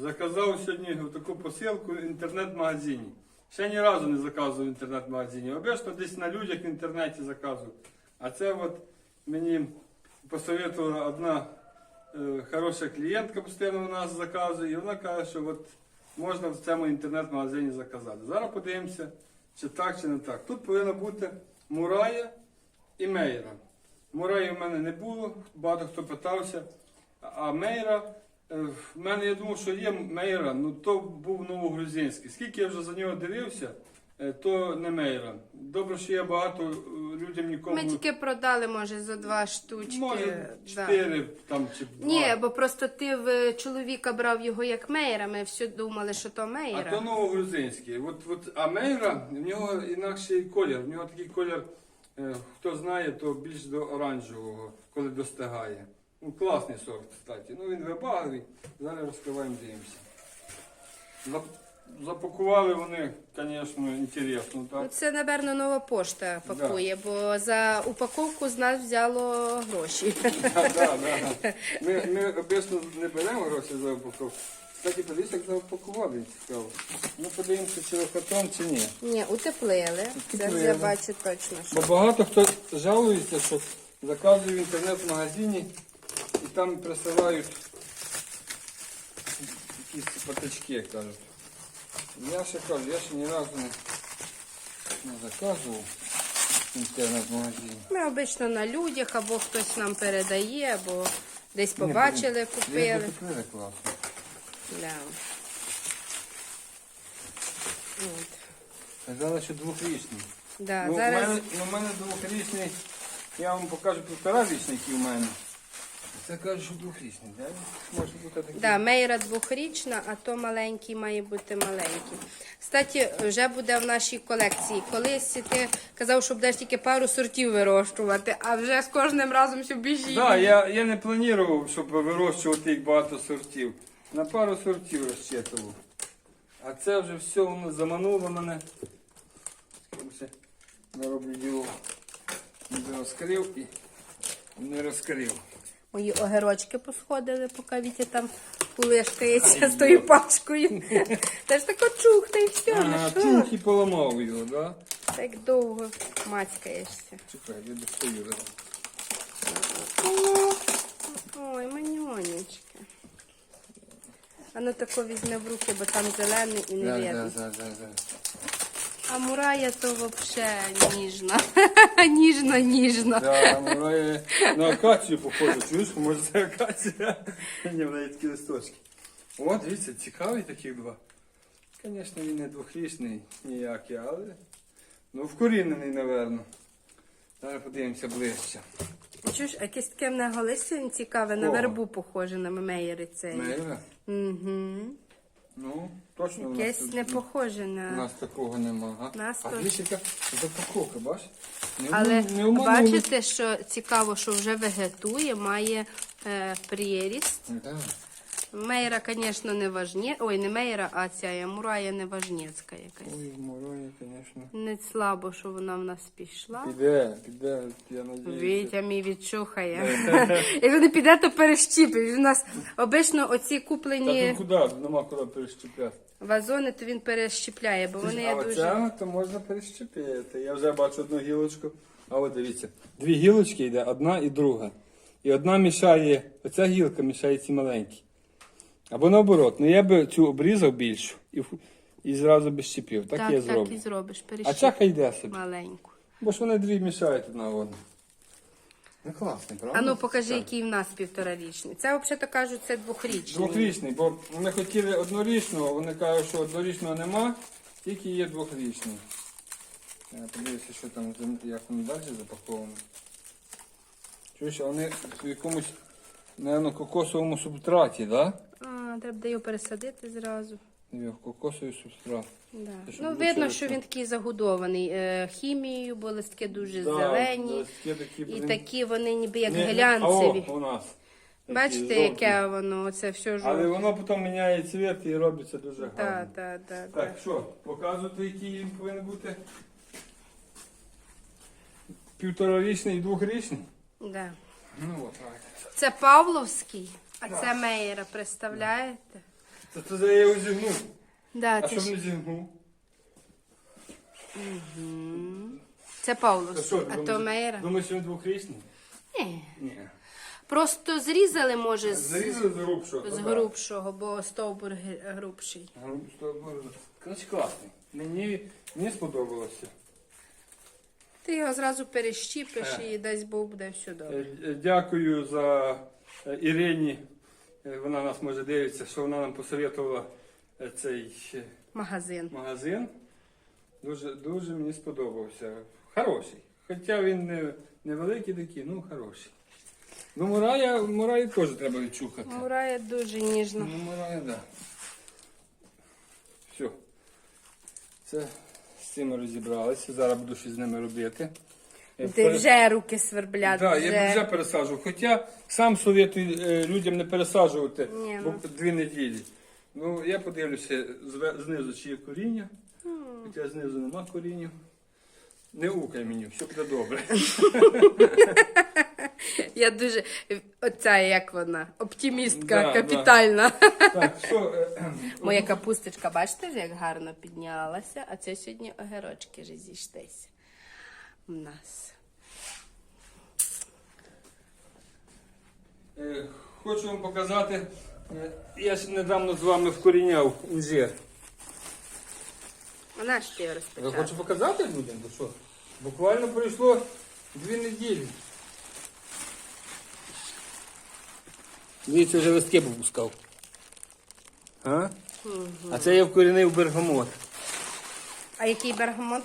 Заказав сьогодні таку посилку в інтернет-магазині. Ще ні разу не заказував в інтернет-магазині. Обично десь на людях в інтернеті заказував. А це от мені посоветувала одна е, хороша клієнтка, постійно у нас заказує, і вона каже, що от можна в цьому інтернет-магазині заказати. Зараз подивимося, чи так, чи не так. Тут повинна бути Мурая і Мейра. Мураї в мене не було, багато хто питався. А Мейра, в мене я думав, що є Мейра, ну то був новогрузинський. Скільки я вже за нього дивився, е, то не Мейра. Добре, що я багато е, людям нікому. Ми тільки продали, може, за два штучки. Може, да. там чи два. Ні, бо просто ти в чоловіка брав його як мейра, ми всі думали, що то Мейра. А то новогрузинський. От, от, а Мейра, в нього інакший колір. В нього такий колір, е, хто знає, то більш до оранжевого, коли достигає. Ну, класний сорт, кстати. Ну він вибагливий. Зараз розкриваємо, дивимося. Запакували вони, звісно, інтересно, так? Це, напевно, нова пошта пакує, бо за упаковку з нас взяло гроші. Да, да, да. Ми, ми обично не беремо гроші за упаковку. Кстати, подивись, як запакували, цікаво. Ну, подивимося, чи лохотон, чи ні. Ні, утеплили. Це Утеплили. я бачу точно. Бо багато хто жалується, що заказує в інтернет-магазині там присилають якісь патички, кажуть. Я ще кажу, я ще ні разу не, не заказував інтернет-магазині. Ми обично на людях, або хтось нам передає, або десь побачили, купили. купили класно. Да. От. Казали, що двохрічний. Да, ну, зараз... в мене, ну, в мене двохрічний, я вам покажу півторарічний, який в мене. Це кажуть, що двохрічний, да? Може бути такий. Да, мейра двохрічна, а то маленький має бути маленький. Кстати, вже буде в нашій колекції. Колись ти казав, що будеш тільки пару сортів вирощувати, а вже з кожним разом все більше. і Так, більше. я, я не планував, щоб вирощувати їх багато сортів. На пару сортів розчитував. А це вже все воно замануло мене. Скоріше, нароблю діло. Не розкрив і не розкрив. Мої огірочки посходили, поки Вітя там улишкається з тою пачкою. Та ж тако чух, та й все, Ага, ну чух і поламав його, да? Так довго мацькаєшся. Чекай, я достаю зараз. Ой, манюнечки. А ну тако візьми в руки, бо там зелений і не Да, видно. да, да, да, да. А мурая то вообще ніжна. ніжна, ніжна. Да, є на акацію похоже, чуєш, може це акація. Ні, в неї такі листочки. О, дивіться, цікаві такі два. Звісно, він не двохрічний ніякий, але ну вкорінений, напевно. Зараз подивимося ближче. Чуєш, а якесь таке в нього листя цікаве, на вербу похоже на мемеєри цей. Мейра? Угу. Ну, точно у нас, Якесь тут- не похоже у на. нас такого нема. Нас а точно. дивіться, яка запаковка? Не Але не обманули. бачите, що цікаво, що вже вегетує, має е, приріст. Да. Мейра, звісно, не важні. Ой, не мейра, а ця мурая не важнєцька якась. Ой, мороє, звісно. Не слабо, що вона в нас пішла. Піде, піде, я надіюся. Вітя мій відчухає. Якщо не піде, то перещіпить. У нас обично оці Та куплені тут куди? Нема куди перещепляти. вазони, то він перещіпляє, бо вони а є дуже. оця, то можна перещепити. Я вже бачу одну гілочку. А от дивіться, дві гілочки йде, одна і друга. І одна мішає, оця гілка мішає ці маленькі. Або наоборот, ну я би цю обрізав більшу і, в- і зразу би щепив. Так, Так, я так зроблю. і зробиш. А Перещіп ця хай йде собі. маленьку. Бо ж вони дві мішають одна одну. Ну класний, правда? А ну покажи, Так. який в нас півторарічний. Це взагалі кажуть, це двохрічний. Двохрічний, бо ми хотіли однорічного, вони кажуть, що однорічного нема, тільки є двохрічний. Я подивлюся, що там, як воно далі запаковано. Чуєш, а вони в якомусь, напевно, кокосовому субстраті, так? А, треба буде його пересадити зразу. Да? Кокосовий субстрат. Да. Це щоб Ну, видно, що він такий загодований е, хімією, бо листки дуже Да, зелені. листки такі, І блін. такі вони ніби як глянцеві. А, о, у нас. Такі Бачите, жовті. яке воно, це все жовте. Але воно потім міняє цвіт і робиться дуже гарно. Так, так, так. Так, що, показувати, який він повинен бути? Півторарічний і двохрічний? Да. Ну от так. Це Павловський, а це Мейера, представляєте? Це, це я його зігнув. Да, А це, щоб ж... не зігнув? це Та що, ти а то думаєш, Мейра. Думаєш, що він двохрічний? Ні. Ні. Просто зрізали, може, з, Зарізали з грубшого. з грубшого, бо стовбур ге- грубший. Коротше, класний. Мені, мені сподобалося. Ти його зразу перещіпиш Е. і дасть Бог буде все Е, добре. е, Дякую за е, Ірині. Е, Вона нас може дивиться, що вона нам посоветувала е, цей е, Магазин. магазин. Дуже, дуже мені сподобався. Хороший. Хоча він не, невеликий такий, ну хороший. Ну, Мурая, Мураю теж треба відчухати. Мурає дуже ніжно. Ну, Мурая, так. Да. Все. Це з цим розібралися. Зараз буду щось з ними робити. Е, Ти пере- вже руки сверблять. Так, вже. я вже пересаджував. Хоча сам советую е, людям не пересаджувати Ні, бо ну. дві неділі. Ну, я подивлюся зве- знизу, чи є коріння. Хоча знизу нема коріння. Не укай мені, все буде добре. Я дуже. Оця як вона, оптимістка, Да, капітальна. Так, що, е, Моя капусточка, бачите, як гарно піднялася, а це сьогодні огірочки вже зійшлися. У нас. е, хочу вам показати. е, Я ж недавно з вами вкоріняв інжир. Вона ж ти Я розпочала. хочу показати людям, бо що буквально пройшло дві неділі. Дивіться, вже листки попускав. А? а це я вкорінив бергамот. А який бергамот?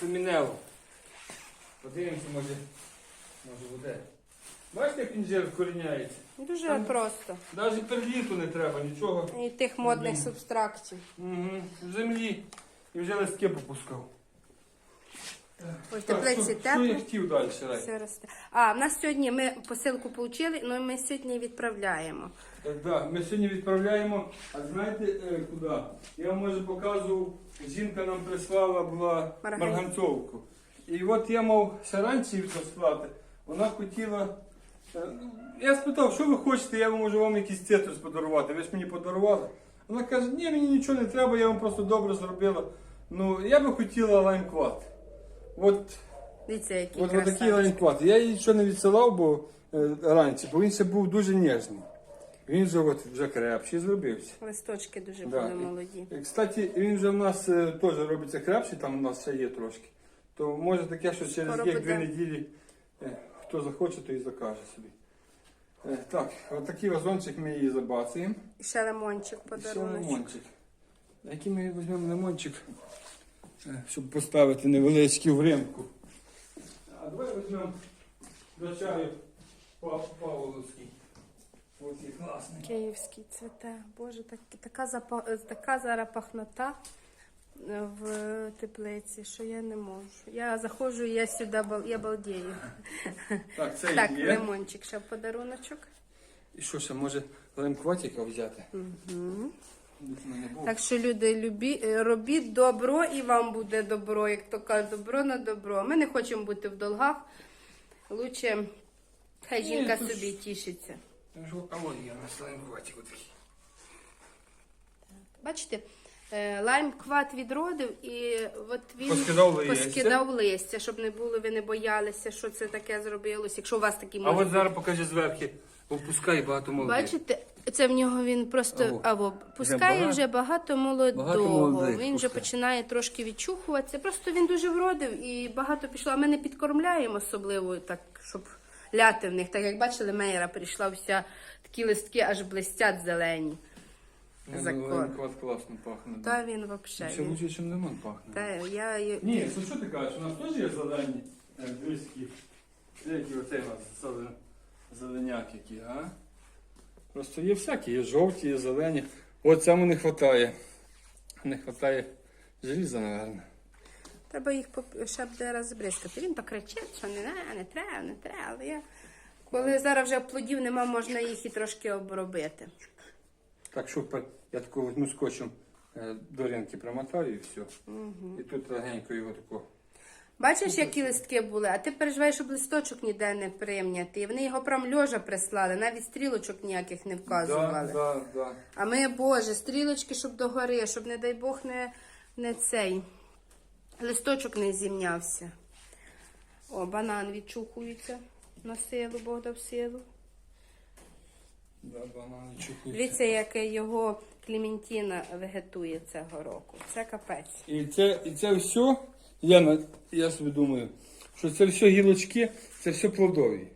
Фемінево. Подивимося, може, може буде. Бачите, як інжир вкоріняється? Дуже Там- просто. Навіть перліту не треба, нічого. І тих модних субстрактів. Угу. В землі. І вже листки попускав. Ой, в теплиці тепло. хотів далі, Рай? Все росте. А, в нас сьогодні ми посилку отримали, але ми сьогодні відправляємо. Так, да, ми сьогодні відправляємо, а знаєте е, куди? Я вам може показував, жінка нам прислала була Марган- марганцовку. І от я мав ще раніше вона хотіла. е, ну, Я спитав, що ви хочете, я можу вам якийсь цитрус подарувати. Ви ж мені подарували. Вона каже, ні, мені нічого не треба, я вам просто добре зробила. Ну, я би хотіла лаймкват. От Дивіться, який От такий красавчик. лайнкват. Я її ще не відсилав, бо е, раніше, бо він ще був дуже ніжний. Він же от вже крепший зробився. Листочки дуже Да. були молоді. І, Кстати, він вже в нас е, теж робиться крепший, там у нас ще є трошки. То може таке, що через Скоро буде. дві неділі е, хто захоче, то і закаже собі. Е, Так, от такий вазончик ми її забацаємо. І ще лимончик І ще подарунок. лимончик. Який ми візьмемо лимончик, щоб поставити невеличкий в ринку. А давай візьмемо до чаю Па- Павловський. Ось і класний. Київський цвіте. Боже, так, така, запа, е, така зараз пахнота е, в теплиці, що я не можу. Я заходжу, я сюди бал- я балдію. Так, це Так, є. лимончик, ще подаруночок. І що ще, може лемкватіка взяти? Угу. Так що люди любі, е, робіть добро і вам буде добро, як то кажуть, добро на добро. Ми не хочемо бути в долгах. Лучше хай жінка ж- собі тішиться. Ж от, А от є у нас лемкватік отакий. Бачите, е, лайм кват відродив і от він Поскидав листя. поскидав листя, щоб не було, ви не боялися, що це таке зробилось. Якщо у вас такі А от зараз покажи зверху. Опускай багато молодих. Бачите, це в нього він просто або пускає багато- вже багато молодого. багато молодих він вже починає трошки відчухуватися. Просто він дуже вродив і багато пішло. А ми не підкормляємо особливо так, щоб ляти в них. Так як бачили, Мейра прийшла вся такі листки аж блистять зелені. за корм. Класно пахне. Та він Ще взагалі. лучше, ніж лимон пахне. Та я Ні, то що ти кажеш? У нас теж є зелені е, близькі. Які оцей у нас зелен- зеленяк які, а? Просто є всякі, є жовті, є зелені. От цьому не вистачає. Не вистачає желіза, мабуть. Треба їх ще буде розбризкати. Він то кричить, що не, не, не треба, не треба. Але я... Коли зараз вже плодів нема, можна їх і трошки обробити. Так що я таку візьму скотчем е, до ринки промотаю і все. І тут легенько його тако. Бачиш, які листки були, а ти переживаєш, щоб листочок ніде не прийняти. І вони його прям льожа прислали, навіть стрілочок ніяких не вказували. Да, да, да. А ми, Боже, стрілочки, щоб догори, щоб, не дай Бог, не, не цей листочок не зімнявся. О, банан відчухується на силу, Бог дав силу. Да, чухаються. Дивіться, яке його Клементіна вегетує цього року. Це капець. І це, і це все, я, я собі думаю, що це все гілочки, це все плодові.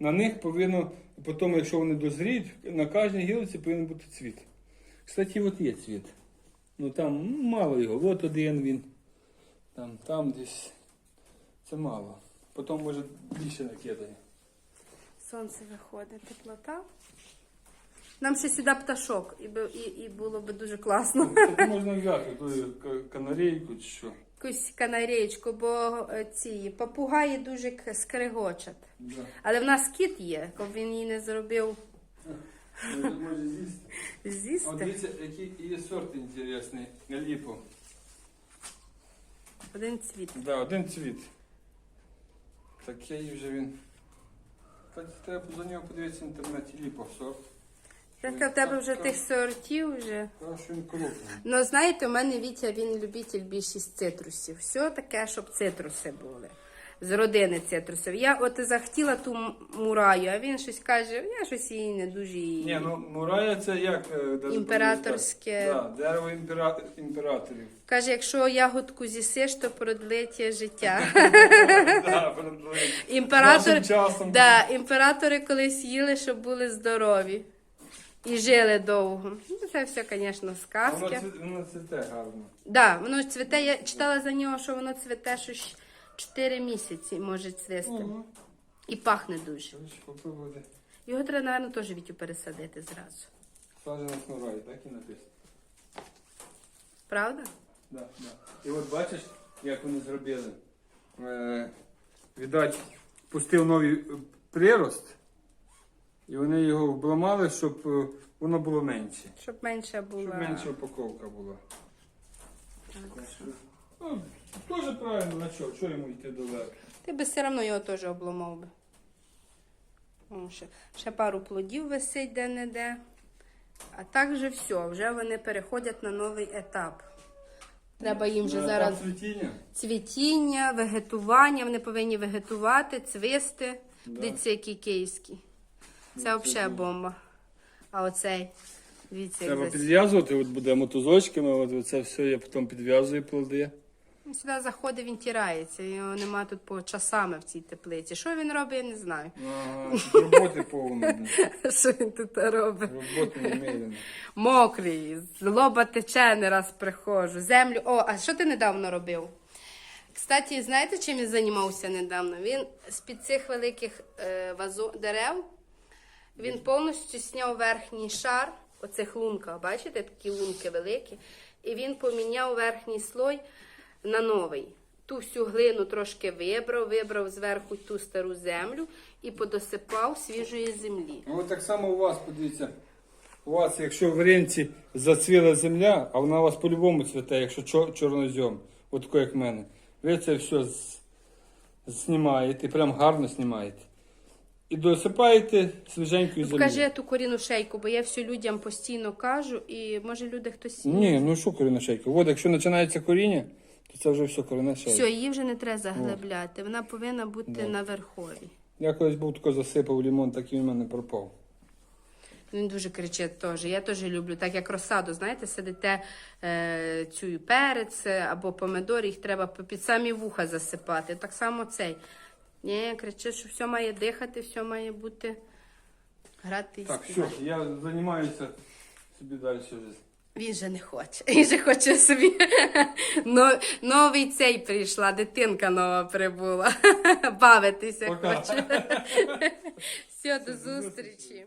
На них повинно, потім, якщо вони дозріють, на кожній гілці повинен бути цвіт. Кстати, от є цвіт. Ну там ну, мало його. От один він. Там, там десь. Це мало. Потім може більше накидає. Сонце виходить, теплота. Нам ще сюди пташок, і, і, і було б дуже класно. Тут можна взяти ту канарейку чи що. Якусь канареєчку, бо е, ці папугаї дуже скригочать. Да. Але в нас кіт є, коли він її не зробив Може з'їсти. От дивіться, який є сорт інтересний. Ліпо. Один цвіт. Да, один цвіт. Такий вже він. Треба за нього подивитися в інтернеті ліпо сорт. Так в тебе вже тих сортів вже. Кажу, він крупний. Ну, знаєте, у мене Вітя він любитель більшість цитрусів. Все таке, щоб цитруси були. З родини цитрусів. Я от і захотіла ту мураю, а він щось каже, я щось її не дуже її. Ні, ну Мурая це як? е, даже Імператорське. Да, дерево імпера... імператорів. Каже, якщо ягодку з'їсиш, то продлить життя. Да, Імператор, Нашим часом. да, імператори колись їли, щоб були здорові і жили довго. Ну, це все, звісно, Воно сказки. цвіте, воно цвіте гарно. Да, воно ж цвіте. Я читала за нього, що воно цвіте щось 4 місяці може цвісти. І пахне дуже. Попробуйте. Його треба, напевно, теж Вітю пересадити зразу. Саджанець Мурай, так і написано. Правда? Да, да. І от бачиш, як вони зробили. Е, видать, пустив новий е, прирост, і вони його обламали, щоб е, воно було менше. Щоб менше було. Щоб менша упаковка була. Так. Ну, теж правильно, на що? Що йому йти далеко? Ти би все одно його теж обломав би. О, ще, ще пару плодів висить де-не-де. А так же все, вже вони переходять на новий етап. Треба їм вже зараз цвітіння. цвітіння, вегетування, вони повинні вегетувати, цвісти. Да. Дивіться, який київський. Це взагалі бомба. А оцей, дивіться, як Треба зас- підв'язувати, от буде мотузочками, от це все я потім підв'язую плоди. Він Сюди заходить, він тирається. Його нема тут по часами в цій теплиці. Що він робить, я не знаю. Ага, роботи повно. блін. Що він тут робить? Роботи немерено. Мокрий, з лоба тече, не раз приходжу. Землю. О, а що ти недавно робив? Кстати, знаєте, чим він займався недавно? Він з-під цих великих е, вазо... дерев він повністю зняв верхній шар, оцих лунка, бачите, такі лунки великі, і він поміняв верхній слой на новий. Ту всю глину трошки вибрав, вибрав зверху ту стару землю і подосипав свіжої землі. Ну, так само у вас, подивіться. У вас, якщо в ренці зацвіла земля, а вона у вас по-любому цвіте, якщо чор- чорнозьом, от тако, як в мене. Ви це все знімаєте, прям гарно знімаєте. І досипаєте свіженькою землю. Покажи ту корінну шейку, бо я все людям постійно кажу, і може люди хтось. Ні, ну що корінна шейка? От якщо починається коріння, то це вже все корінна шейка. Все, її вже не треба заглибляти. Вона повинна бути Да. на верховій. Я колись був тако засипав лимон, так і він в мене пропав. Він дуже кричить теж. Я теж люблю, так як розсаду, знаєте, сидите е, цю перець е, або помидор, їх треба під самі вуха засипати. Так само цей. Ні, кричить, що все має дихати, все має бути грати і Так, співати. все, я займаюся собі далі вже. Він же не хоче. Він же хоче собі. Но- Новий цей прийшла, дитинка нова прибула. Бавитися Пока. хоче. Все, до зустрічі.